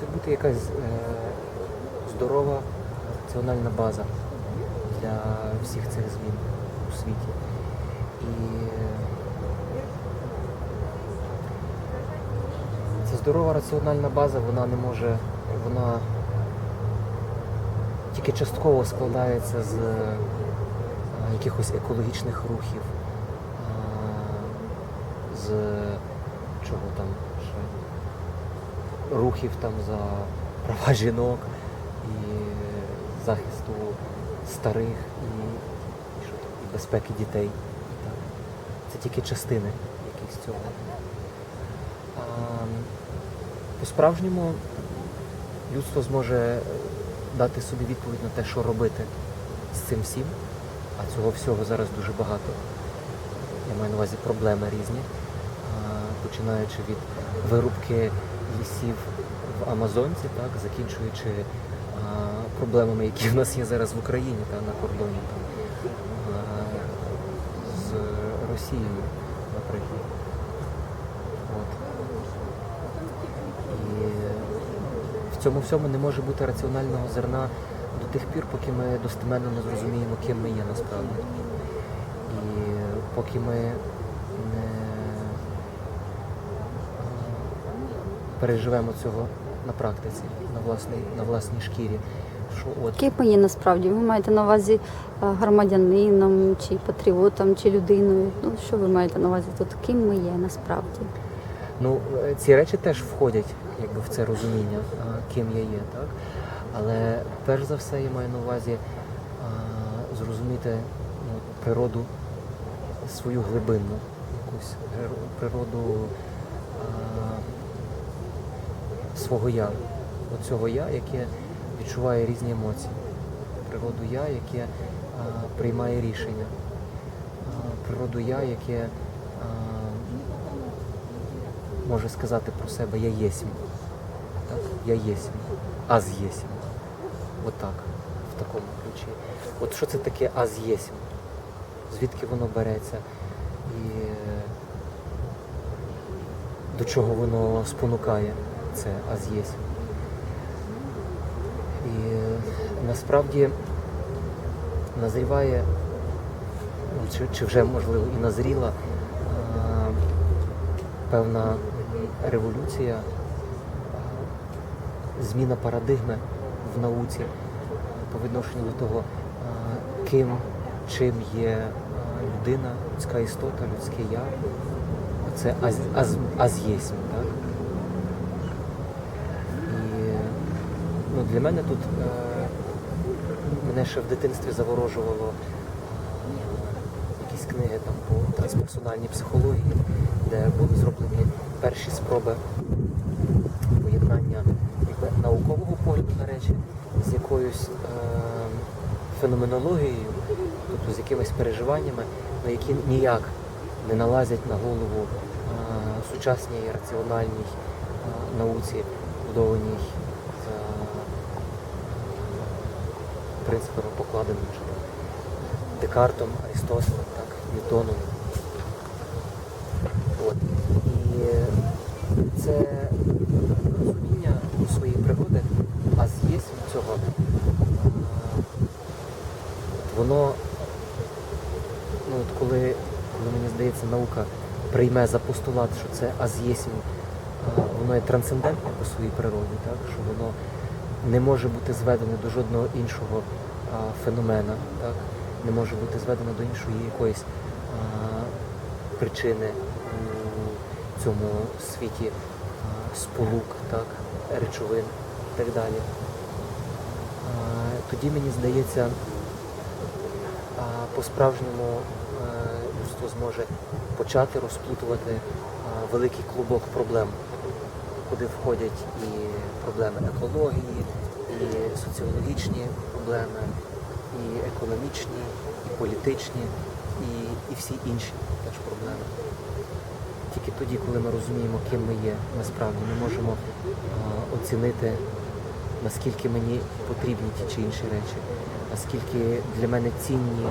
мусить бути якась е, здорова раціональна база для всіх цих змін у світі. І ця здорова раціональна база, вона не може, вона тільки частково складається з е, якихось екологічних рухів, е, з чого там рухів там за права жінок і захисту старих і, і, що і безпеки дітей. Так. Це тільки частини якісь цього. По-справжньому людство зможе дати собі відповідь на те, що робити з цим всім, а цього всього зараз дуже багато. Я маю на увазі проблеми різні, починаючи від вирубки лісів в Амазонці, так, закінчуючи а, проблемами, які в нас є зараз в Україні та, на кордоні там, а, з Росією, наприклад. От. І в цьому всьому не може бути раціонального зерна до тих пір, поки ми достеменно не зрозуміємо, ким ми є насправді. І поки ми не е, переживемо цього на практиці, на власній, на власній шкірі. Що от Ким є насправді? Ви маєте на увазі е, громадянином, чи патріотом, чи людиною? Ну що ви маєте на увазі тут? Ким ми є насправді? Ну, е, ці речі теж входять якби, в це розуміння, ким я є, так? Але перш за все я маю на увазі а, зрозуміти ну, природу свою глибинну, якусь природу а, свого я, оцього я, яке відчуває різні емоції, природу я, яке а, приймає рішення, а, природу я, яке а, може сказати про себе я єсмь. Так? Я єсмь. Аз єсмь. Отак. В такому ключі. От що це таке аз єсмь? Звідки воно береться? І е, до чого воно спонукає це азєсмь. І е, насправді назріває, ну, чи, чи вже можливо і назріла певна революція, зміна парадигми в науці по відношенню до того, ким, чим є людина, людська істота, людське я. Це аз, аз, аз єсмь, так? І ну, для мене тут е, мене ще в дитинстві заворожувало е, якісь книги там по трансперсональній психології, де були зроблені перші спроби поєднання якби, наукового погляду на речі з якоюсь е, феноменологією, тобто з якимись переживаннями, на які ніяк не налазять на голову е, сучасній раціональній е, науці, будованій за принципами, покладеними Декартом, Аристотелем, так, Ньютоном. От. І це розуміння своєї природи, а від цього, е, воно, ну, от коли, коли мені здається, наука прийме за постулат, що це аз'єсім, воно є трансцендентне по своїй природі, так, що воно не може бути зведене до жодного іншого а, феномена, так, не може бути зведено до іншої якоїсь а, причини у цьому світі а, сполук, так, речовин і так далі. А, тоді мені здається, по-справжньому е, людство зможе почати розплутувати великий клубок проблем, куди входять і проблеми екології, і соціологічні проблеми, і економічні, і політичні, і, і всі інші теж проблеми. Тільки тоді, коли ми розуміємо, ким ми є насправді, ми можемо оцінити, наскільки мені потрібні ті чи інші речі, наскільки для мене цінні